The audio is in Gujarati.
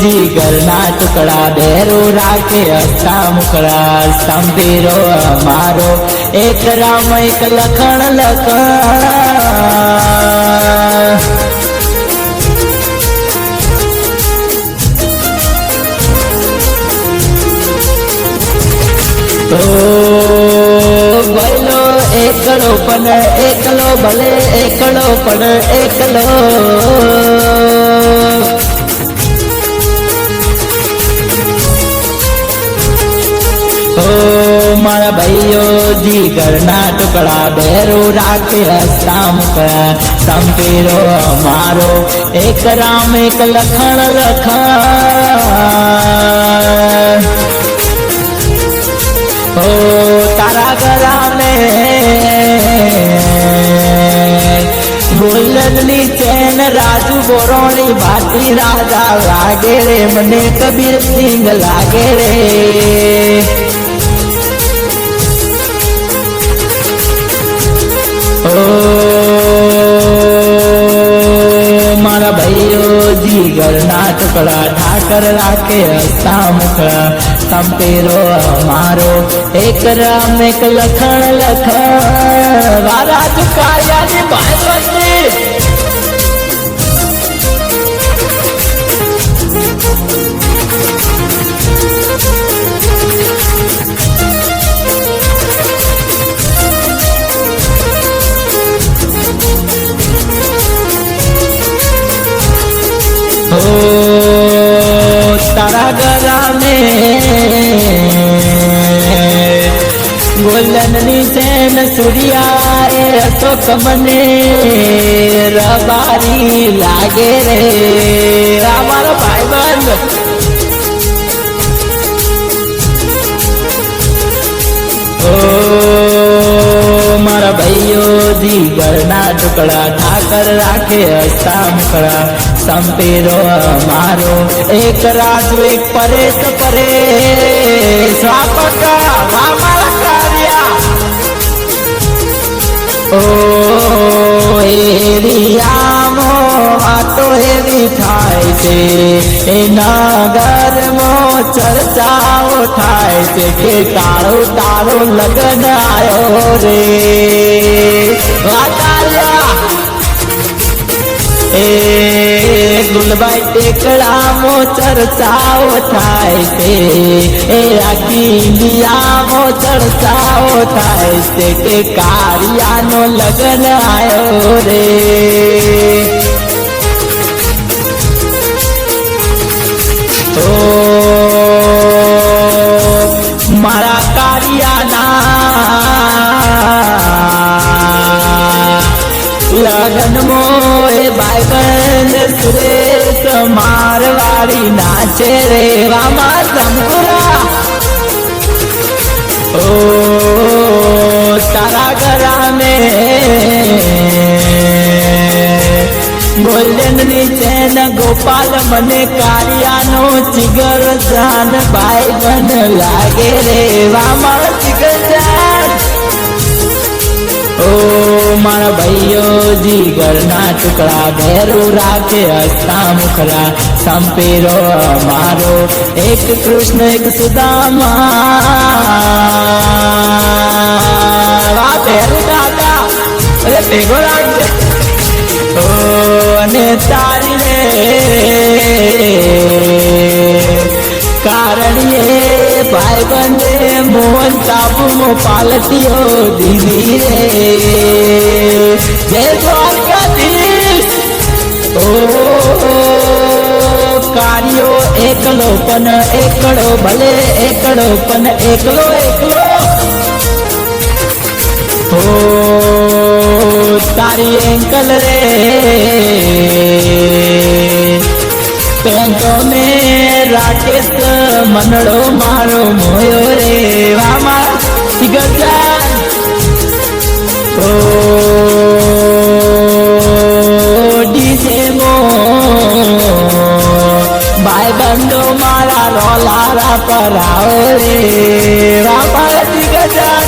જીગરના ટુકડા બેરો રાખે અચ્છા મુકડા સ્તંભીરો અમારો. એક રામ, એક લખણ લખણ. એકલો પણ એકલો ભલે એકલો પણ એકલો. મારા ભાઈઓ, જીગરના ટુકડા બેરો રાખે હસતા મુકડા અમારો મારો એક રામ, એક લખણ લખણ. ઓ તારા ગરામે ગોલ્ડનની ચેન રાજુ બોરોણી ભાતી રાજા લાગે રે મને કબીર સિંહ લાગે રે. જીગરના ટુકડા ઠાકર રાખે હસતા મુકડા સંપેરો અમારો, એક રામ, એક લખણ લખણ. વારા ચુકાયાની ભાઈ ગોલ્ડનની સુરિયા એ અશોક રબારી લાગે રે. આ મારો ભાઈબંધ મારા ભાઈઓ, જીગરના ટુકડા ઠાકર રાખે હસતા મુકડા સંપેરો મારો એક રાજુ, એક પરેશ પરેશ. વાપકા મારા એવી આટો એવી થાય છે એ નગરમાં ચર્ચાઓ થાય છે કે કાળો તારો લગ્ન આવ્યો રે વાતાલ્યા ગુલબાઈ મો ચર્ચાઓ થાય છે. એ આખી મો ચર્ચાઓ થાય છે કે કારિયાનો લગ્ન આવ્યો રે. તો મારા કારિયાના લગન મોએ ભાઈબંધ સુરેશ મારવાડી નાચે રે વામા સંપુરા ઓ, તારા ગરામે. ગોલ્ડનની ચેન ગોપાલ, મને કાળિયાનો ચિગર જાન ભાઈ બન લાગે રે વામા ચિગર જાન. ઓ, મારા ભાઈઓ જીગરના ટુકડા ભેરું રાખે હસતા મુખડા સંપેરો મારો એક કૃષ્ણ, એક સુદામા. ભેરું દાદા ઓ, અને તારી રે. કારણીએ ભાઈ બંને મોહન પાલતીઓ દીદી રે. જય દ્વારકાધીશ ઓ કાર્યો એકલો પણ એકડો ભલે એકડો પણ એકલો એકલો. ઓ તારી એંકલ રે પેંકો મે રાકેશ મનડો મારો મોયો રે વામા ગજા ઓ ભાઈ બંધો મારા નો લારા પર આવે રે. રાપાજી ગજાન